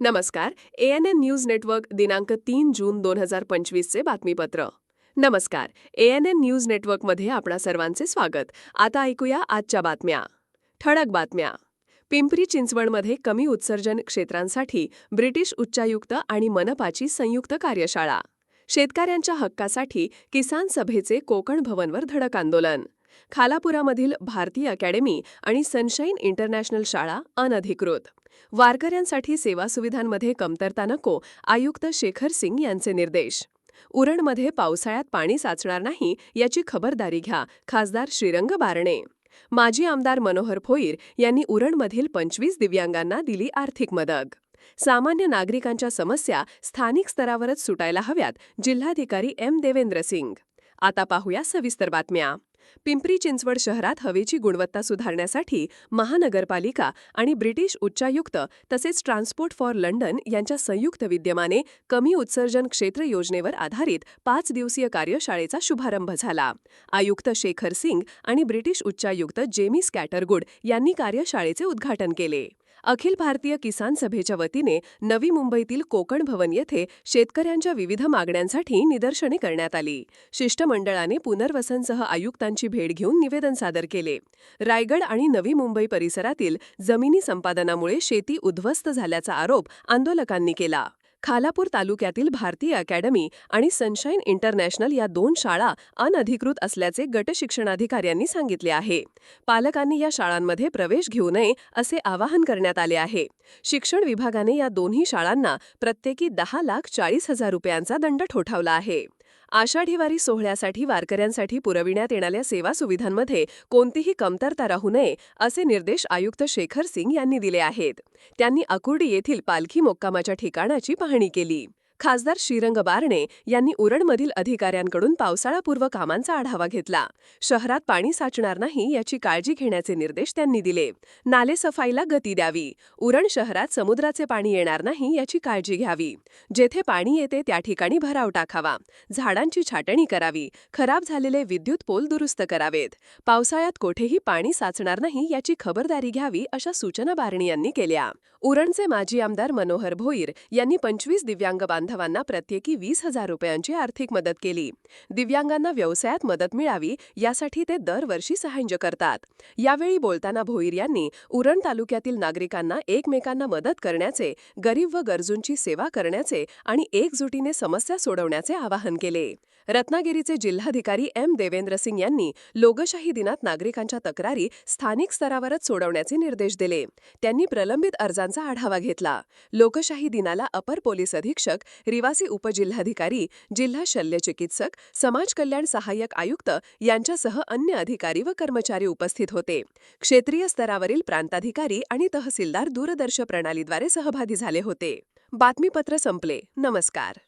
नमस्कार A N N news network दिनांक तीन जून दोन हजार पंचवीसचे बातमीपत्र. नमस्कार ए एन एन न्यूज नेटवर्कमध्ये आपणा सर्वांचे स्वागत. आता ऐकूया आजच्या बातम्या. ठळक बातम्या. पिंपरी चिंचवडमध्ये कमी उत्सर्जन क्षेत्रांसाठी ब्रिटिश उच्चायुक्त आणि मनपाची संयुक्त कार्यशाळा. शेतकऱ्यांच्या हक्कासाठी किसान सभेचे कोकण भवनवर धडक आंदोलन. खालापुरामधील भारतीय अकॅडमी आणि सनशाईन इंटरनॅशनल शाळा अनधिकृत. वारकऱ्यांसाठी सेवा सुविधांमध्ये कमतरता नको आयुक्त शेखर सिंग यांचे निर्देश. उरणमध्ये पावसाळ्यात पाणी साचणार नाही याची खबरदारी घ्या खासदार श्रीरंग बारणे. माजी आमदार मनोहर भोईर यांनी उरणमधील पंचवीस दिव्यांगांना दिली आर्थिक मदत. सामान्य नागरिकांच्या समस्या स्थानिक स्तरावरच सुटायला हव्यात जिल्हाधिकारी एम देवेंद्र सिंग. आता पाहूया सविस्तर बातम्या. पिंपरी चिंचवड शहरात हवेची गुणवत्ता सुधारण्यासाठी महानगरपालिका आणि ब्रिटिश उच्चायुक्त तसेच ट्रान्सपोर्ट फॉर लंडन यांच्या संयुक्त विद्यमाने कमी उत्सर्जन क्षेत्र योजनेवर आधारित पाच दिवसीय कार्यशाळेचा शुभारंभ झाला. आयुक्त शेखर सिंग आणि ब्रिटिश उच्चायुक्त जेमी स्कॅटरगुड यांनी कार्यशाळेचे उद्घाटन केले. अखिल भारतीय किसान सभेच्या वतीने नवी मुंबईतील कोकण भवन येथे शेतकऱ्यांच्या विविध मागण्यांसाठी निदर्शने करण्यात आली. शिष्टमंडळाने पुनर्वसनसह आयुक्तांची भेट घेऊन निवेदन सादर केले. रायगड आणि नवी मुंबई परिसरातील जमिनी संपादनामुळे शेती उद्ध्वस्त झाल्याचा आरोप आंदोलकांनी केला. खालापूर तालुक्यातील भारतीय अकॅडमी आणि सनशाईन इंटरनॅशनल या दोन शाळा अनधिकृत असल्याचे गट शिक्षणाधिकाऱ्यांनी सांगितले आहे. पालकांनी या शाळांमध्ये प्रवेश घेऊ नये असे आवाहन करण्यात आले आहे. शिक्षण विभागाने या दोन्ही शाळांना प्रत्येकी दहा लाख चाळीस हजार रुपयांचा दंड ठोठावला आहे. आषाढीवारी सोहळ्यासाठी वारकऱ्यांसाठी पुरविण्यात येणाऱ्या सेवा सुविधांमध्ये कोणतीही कमतरता राहू नये असे निर्देश आयुक्त शेखर सिंग यांनी दिले आहेत. त्यांनी अकुर्डी येथील पालखी मोक्कामाच्या ठिकाणाची पाहणी केली. खासदार श्रीरंग बारणे यांनी उरणमधील अधिकाऱ्यांकडून पावसाळापूर्व कामांचा आढावा घेतला. शहरात पाणी साचणार नाही याची काळजी घेण्याचे निर्देश त्यांनी दिले. नालेसफाईला गती द्यावी. उरण शहरात समुद्राचे पाणी येणार नाही याची काळजी घ्यावी. जेथे पाणी येते त्या ठिकाणी भराव टाकावा. झाडांची छाटणी करावी. खराब झालेले विद्युत पोल दुरुस्त करावेत. पावसाळ्यात कोठेही पाणी साचणार नाही याची खबरदारी घ्यावी अशा सूचना बारणी यांनी केल्या. उरणचे माजी आमदार मनोहर भोईर यांनी पंचवीस दिव्यांग बांधवांना प्रत्येकी वीस हजार रुपयांची आर्थिक मदत केली. दिव्यांगांना व्यवसायात मदत मिळावी यासाठी ते दरवर्षी सहाय्य करतात. यावेळी बोलताना भोईर यांनी उरण तालुक्यातील नागरिकांना एकमेकांना मदत करण्याचे गरीब व गरजूंची सेवा करण्याचे आणि एकजुटीने समस्या सोडवण्याचे आवाहन केले. रत्नागिरीचे जिल्हाधिकारी एम. देवेंद्र सिंग यांनी लोकशाही दिनात नागरिकांच्या तक्रारी स्थानिक स्तरावरच सोडवण्याचे निर्देश दिले. त्यांनी प्रलंबित अर्जांचा आढावा घेतला. लोकशाही दिनाला अपर पोलीस अधीक्षक रिवासी उपजिल्हाधिकारी जिल्हा शल्यचिकित्सक समाज कल्याण सहाय्यक आयुक्त यांच्यासह अन्य अधिकारी व कर्मचारी उपस्थित होते. क्षेत्रीय स्तरावरील प्रांताधिकारी आणि तहसीलदार दूरदर्श प्रणालीद्वारे सहभागी झाले होते. बातमीपत्र संपले. नमस्कार.